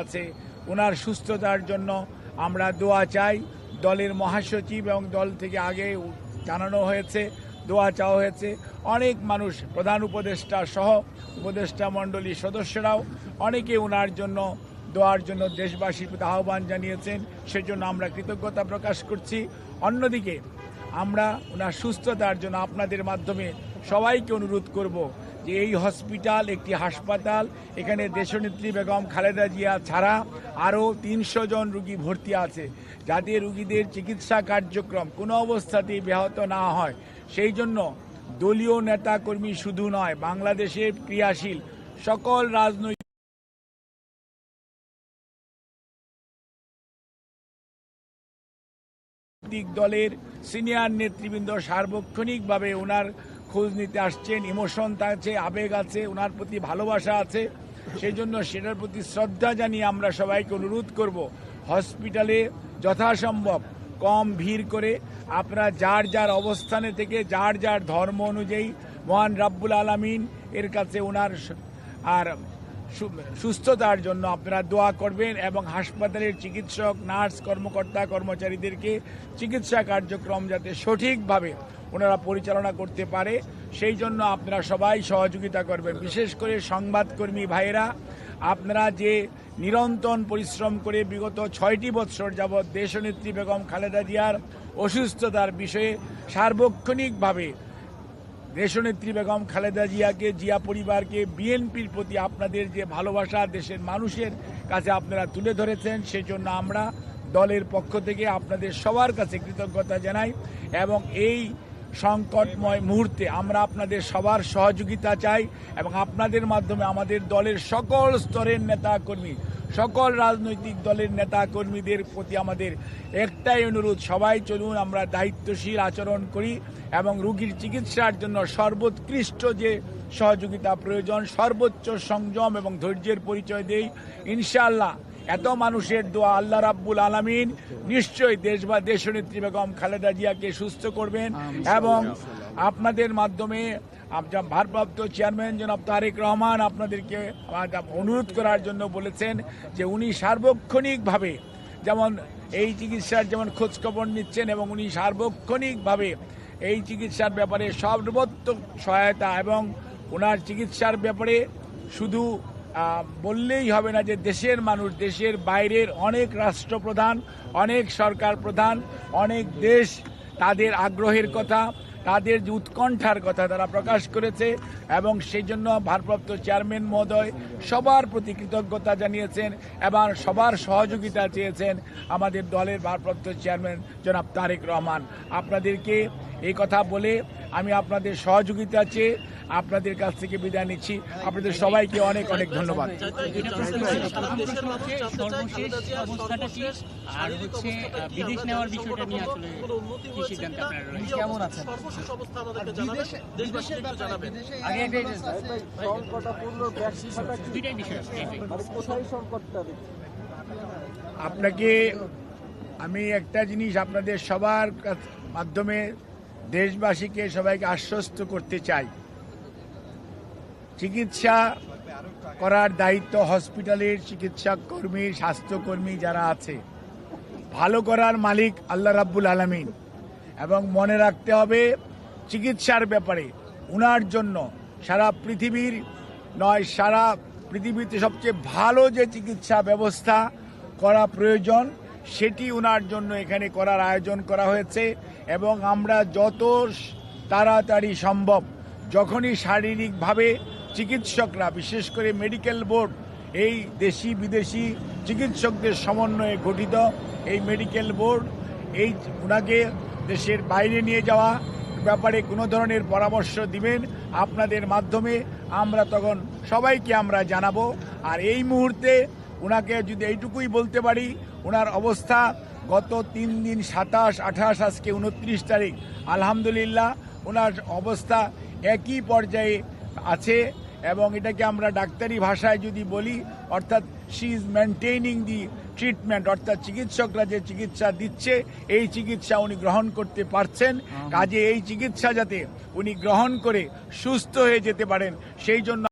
আছে ওনার সুস্থতার জন্য আমরা দোয়া চাই। দলের মহাসচিব এবং দল থেকে আগে জানানো হয়েছে, দোয়া চাওয়া হয়েছে। অনেক মানুষ, প্রধান উপদেষ্টা সহ উপদেষ্টা মণ্ডলীর সদস্যরাও অনেকে ওনার জন্য দোয়ার জন্য দেশবাসীর প্রতি আহ্বান জানিয়েছেন। সেজন্য আমরা কৃতজ্ঞতা প্রকাশ করছি। অন্যদিকে আমরা ওনার সুস্থতার জন্য আপনাদের মাধ্যমে সবাইকে অনুরোধ করব। যে এই হসপিটাল, একটি হাসপাতাল, এখানে দেশনেত্রী বেগম খালেদা জিয়া ছাড়া আরও তিনশো জন রুগী ভর্তি আছে, যাতে রুগীদের চিকিৎসা কার্যক্রম কোনো অবস্থাতেই ব্যাহত না হয়। সেই জন্য দলীয় নেতাকর্মী শুধু নয়, বাংলাদেশের ক্রিয়াশীল সকল রাজনৈতিক রাজনৈতিক দলের সিনিয়র নেতৃবৃন্দ সার্বক্ষণিকভাবে ওনার খোঁজ নিতে আসছেন, ইমোশন আছে, আবেগ আছে ওনার প্রতি ভালোবাসা আছে। সেই জন্য সেটার প্রতি শ্রদ্ধা জানিয়ে আমরা সবাইকে অনুরোধ করব, হসপিটালে যথাসম্ভব কম ভিড় করে আপনারা যার যার অবস্থানে থেকে যার যার ধর্ম অনুযায়ী মহান রাব্বুল আলামিন এর কাছে ওনার আর সুস্থতার জন্য আপনারা দোয়া করবেন এবং হাসপাতালের চিকিৎসক, নার্স, কর্মকর্তা, কর্মচারীদেরকে চিকিৎসা কার্যক্রম যাতে সঠিকভাবে ওনারা পরিচালনা করতে পারে। সেই জন্য আপনারা সবাই সহযোগিতা করবেন। বিশেষ করে সংবাদকর্মী ভাইয়েরা, আপনারা যে নিরন্তর পরিশ্রম করে বিগত ছয়টি বৎসর যাবৎ দেশনেত্রী বেগম খালেদা জিয়ার অসুস্থতার বিষয়ে সার্বক্ষণিকভাবে দেশনেত্রী বেগম খালেদা জিয়াকে, জিয়া পরিবারকে, বিএনপির প্রতি আপনাদের যে ভালোবাসা দেশের মানুষের কাছে আপনারা তুলে ধরেছেন, সেজন্য আমরা দলের পক্ষ থেকে আপনাদের সবার কাছে কৃতজ্ঞতা জানাই এবং এই সংকটময় মুহূর্তে আমরা আপনাদের সবার সহযোগিতা চাই এবং আপনাদের মাধ্যমে আমাদের দলের সকল স্তরের নেতা কর্মী সকল রাজনৈতিক দলের নেতা কর্মীদের প্রতি আমাদের একটাই অনুরোধ, সবাই চলুন আমরা দায়িত্বশীল আচরণ করি এবং রুগীর চিকিৎসার জন্য সর্বোৎকৃষ্ট যে সহযোগিতা প্রয়োজন, সর্বোচ্চ সংযম এবং ধৈর্যের পরিচয় দেই। ইনশাআল্লাহ এত মানুষের দোয়া আল্লাহ রাব্বুল আলামিন। নিশ্চয়ই দেশ বা দেশনেত্রী বেগম খালেদা জিয়াকে সুস্থ করবেন এবং আপনাদের মাধ্যমে আপনার ভারপ্রাপ্ত চেয়ারম্যান জনাব তারেক রহমান আপনাদেরকে অনুরোধ করার জন্য বলেছেন যে উনি সার্বক্ষণিকভাবে যেমন এই চিকিৎসার যেমন খোঁজখবর নিচ্ছেন এবং উনি সার্বক্ষণিকভাবে এই চিকিৎসার ব্যাপারে সর্বোত্তম সহায়তা এবং ওনার চিকিৎসার ব্যাপারে শুধু বললেই হবে না যে দেশের মানুষ, দেশের বাইরের অনেক রাষ্ট্রপ্রধান, অনেক সরকার প্রধান, অনেক দেশ তাদের আগ্রহের কথা, তাদের যে উৎকণ্ঠার কথা তারা প্রকাশ করেছে এবং সেই জন্য ভারপ্রাপ্ত চেয়ারম্যান মহোদয় সবার প্রতি কৃতজ্ঞতা জানিয়েছেন এবং সবার সহযোগিতা চেয়েছেন আমাদের দলের ভারপ্রাপ্ত চেয়ারম্যান জনাব তারেক রহমান। আপনাদেরকে এই কথা বলে আমি আপনাদের সহযোগিতা চেয়ে আপনাদের কাছ থেকে বিদায় নিচ্ছি আপনাদের সবাইকে অনেক অনেক ধন্যবাদ? আপনাকে আমি একটা জিনিস আপনাদের সবার মাধ্যমে দেশবাসীকে সবাইকে আশ্বস্ত করতে চাই চিকিৎসা করার দায়িত্ব হসপিটালের চিকিৎসা কর্মী, স্বাস্থ্যকর্মী যারা আছে। ভালো করার মালিক আল্লাহ রাব্বুল আলমিন। এবং মনে রাখতে হবে, চিকিৎসার ব্যাপারে উনার জন্য সারা পৃথিবীর নয়, সারা পৃথিবীতে সবচেয়ে ভালো যে চিকিৎসা ব্যবস্থা করা প্রয়োজন, সেটি উনার জন্য এখানে করার আয়োজন করা হয়েছে। এবং আমরা যত তাড়াতাড়ি সম্ভব, যখনই শারীরিকভাবে চিকিৎসকরা, বিশেষ করে মেডিকেল বোর্ড, এই দেশি বিদেশি চিকিৎসকদের সমন্বয়ে গঠিত এই মেডিকেল বোর্ড, এই ওনাকে দেশের বাইরে নিয়ে যাওয়া ব্যাপারে কোনো ধরনের পরামর্শ দিবেন আপনাদের মাধ্যমে আমরা তখন সবাইকে আমরা জানাব। আর এই মুহূর্তে ওনাকে যদি এইটুকুই বলতে পারি ওনার অবস্থা গত তিন দিন সাতাশ, আঠাশ, আজকে উনত্রিশ তারিখ। আলহামদুলিল্লাহ ওনার অবস্থা একই পর্যায়ে আছে এবং এটাকে আমরা ডাক্তারি ভাষায় যদি বলি অর্থাৎ she is maintaining the treatment অর্থাৎ চিকিৎসকরা যে চিকিৎসা দিচ্ছে এই চিকিৎসা উনি গ্রহণ করতে পারছেন। কাজে এই চিকিৎসা যাতে উনি গ্রহণ করে সুস্থ হয়ে যেতে পারেন সেই জন্য